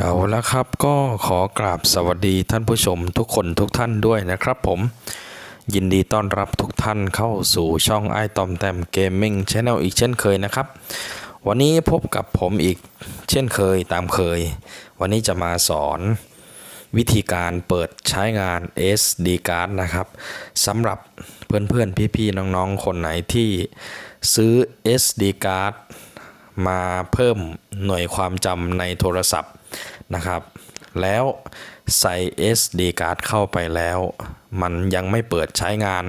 เอาละครับก็ขอกราบสวัสดีท่านผู้ชมทุกคนทุกท่านด้วยนะครับผม ยินดีต้อนรับทุกท่านเข้าสู่ช่องไอตอมแตมเกมมิ่งช n แนลอีกเช่นเคยนะครับ วันนี้พบกับผมอีกเช่นเคยตามเคย วันนี้จะมาสอนวิธีการเปิดใช้งาน SD card นะครับสำหรับเพื่อนๆ พี่ๆ น้องๆ คนไหนที่ซื้อ SD card มาเพิ่มหน่วยความจำในโทรศัพท์นะครับ แล้วใส่ SD card เข้าไปแล้ว มันยังไม่เปิดใช้งาน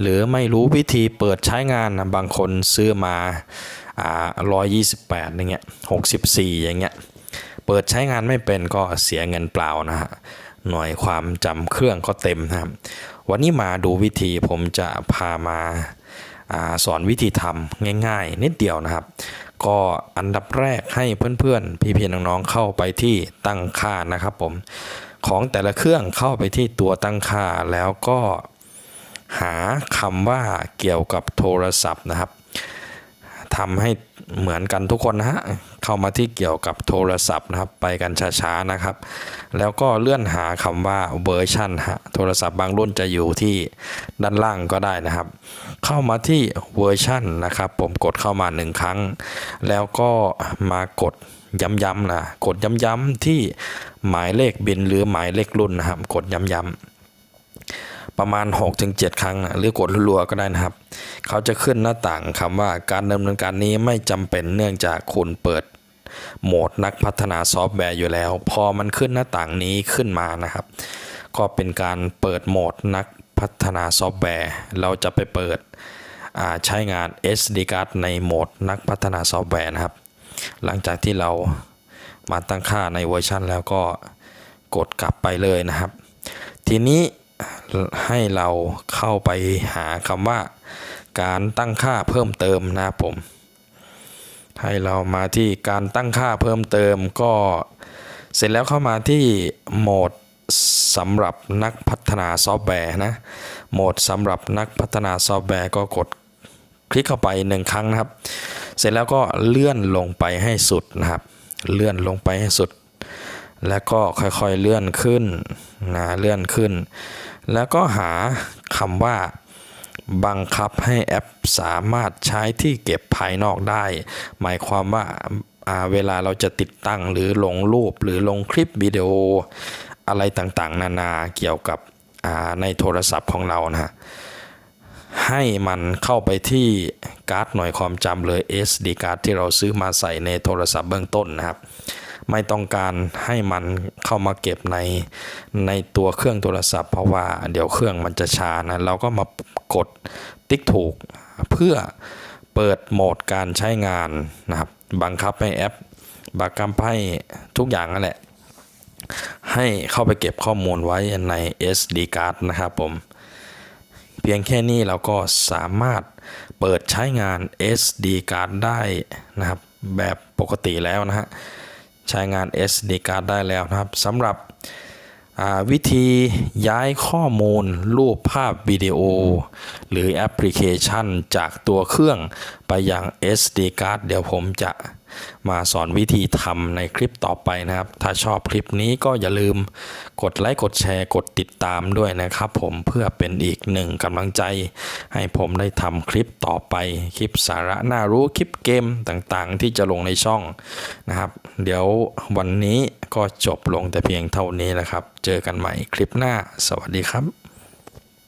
หรือไม่รู้วิธีเปิดใช้งานนะบางคนซื้อมาอ่า128อย่างเงี้ย64 อย่างเงี้ยเปิดใช้งานไม่เป็นก็เสียเงินเปล่านะฮะหน่วยความจำเครื่องก็เต็มนะครับ วันนี้มาดูวิธีผมจะพามาอาสอนวิธีทำง่าย ๆ นิดเดียวนะครับ ก็อันดับแรกให้เพื่อนๆ พี่ๆน้องๆเข้าไปที่ตั้งค่านะครับผมของแต่ละเครื่องเข้าไปที่ตัวตั้งค่าแล้วก็หาคำว่าเกี่ยวกับโทรศัพท์นะครับ ทำให้เหมือนกันทุกคนนะฮะ เข้ามาที่เกี่ยวกับโทรศัพท์นะครับ ไปกันช้าๆนะครับ แล้วก็เลื่อนหาคำว่าเวอร์ชันฮะ โทรศัพท์บางรุ่นจะอยู่ที่ด้านล่างก็ได้นะครับ เข้ามาที่เวอร์ชันนะครับ ผมกดเข้ามาหนึ่งครั้ง แล้วก็มากดย้ำๆนะ กดย้ำๆที่หมายเลขบินหรือหมายเลขรุ่นนะครับ กดย้ำๆ ประมาณ 6-7 ครั้งนะหรือกดรัวๆก็ได้นะครับ เขาจะขึ้นหน้าต่างคำว่าการดำเนินการนี้ไม่จำเป็นเนื่องจากคุณเปิดโหมดนักพัฒนาซอฟต์แวร์อยู่แล้ว พอมันขึ้นหน้าต่างนี้ขึ้นมานะครับ ก็เป็นการเปิดโหมดนักพัฒนาซอฟต์แวร์ เราจะไปเปิดใช้งาน SD card ในโหมดนักพัฒนาซอฟต์แวร์นะครับ หลังจากที่เรามาตั้งค่าในเวอร์ชันแล้วก็กดกลับไปเลยนะครับ ทีนี้ ให้เราเข้าไปหาคำว่า การตั้งค่าเพิ่มเติมนะครับผม ให้เรามาที่การตั้งค่าเพิ่มเติมก็เสร็จแล้วเข้ามาที่โหมดสำหรับนักพัฒนาซอฟต์แวร์นะ โหมดสำหรับนักพัฒนาซอฟต์แวร์ก็กดคลิกเข้าไปหนึ่งครั้งนะครับ เสร็จแล้วก็เลื่อนลงไปให้สุดนะครับ เลื่อนลงไปให้สุด แล้วก็ค่อยๆเลื่อนขึ้นนะเลื่อนขึ้น แล้วก็หาคำว่า บังคับให้แอปสามารถใช้ที่เก็บภายนอกได้ หมายความว่าาเวลาเราจะติดตั้งหรือลงรูปหรือลงคลิปวิดีโอ อะไรต่างๆ นานาเกี่ยวกับในโทรศัพท์ของเรานะฮะให้มันเข้าไปที่การ์ดหน่วยความจำเลย SD การ์ดที่เราซื้อมาใส่ในโทรศัพท์เบื้องต้นนะครับ ไม่ต้องการให้มันเข้ามาเก็บในในตัวเครื่องโทรศัพท์ เพราะว่าเดี๋ยวเครื่องมันจะช้านะเราก็มากดติ๊กถูกเพื่อเปิดโหมดการใช้งานนะครับ บังคับให้แอปบังคับให้ทุกอย่างนั่นแหละ ให้เข้าไปเก็บข้อมูลไว้ใน SD card นะครับผม เพียงแค่นี้เราก็สามารถเปิดใช้งาน SD card ได้นะครับ แบบปกติแล้วนะฮะ ใช้งาน SD card ได้แล้วนะครับสำหรับวิธีย้ายข้อมูลรูปภาพวิดีโอ หรือแอปพลิเคชันจากตัวเครื่องไปยัง SD card เดี๋ยวผมจะ มาสอนวิธีทำในคลิปต่อไปนะครับ ถ้าชอบคลิปนี้ก็อย่าลืมกดไลค์กดแชร์กดติดตามด้วยนะครับ ผมเพื่อเป็นอีกหนึ่งกำลังใจ ให้ผมได้ทำคลิปต่อไป คลิปสาระน่ารู้คลิปเกมต่างๆ ที่จะลงในช่องนะครับ เดี๋ยววันนี้ก็จบลงแต่เพียงเท่านี้แหละครับ เจอกันใหม่คลิปหน้า สวัสดีครับ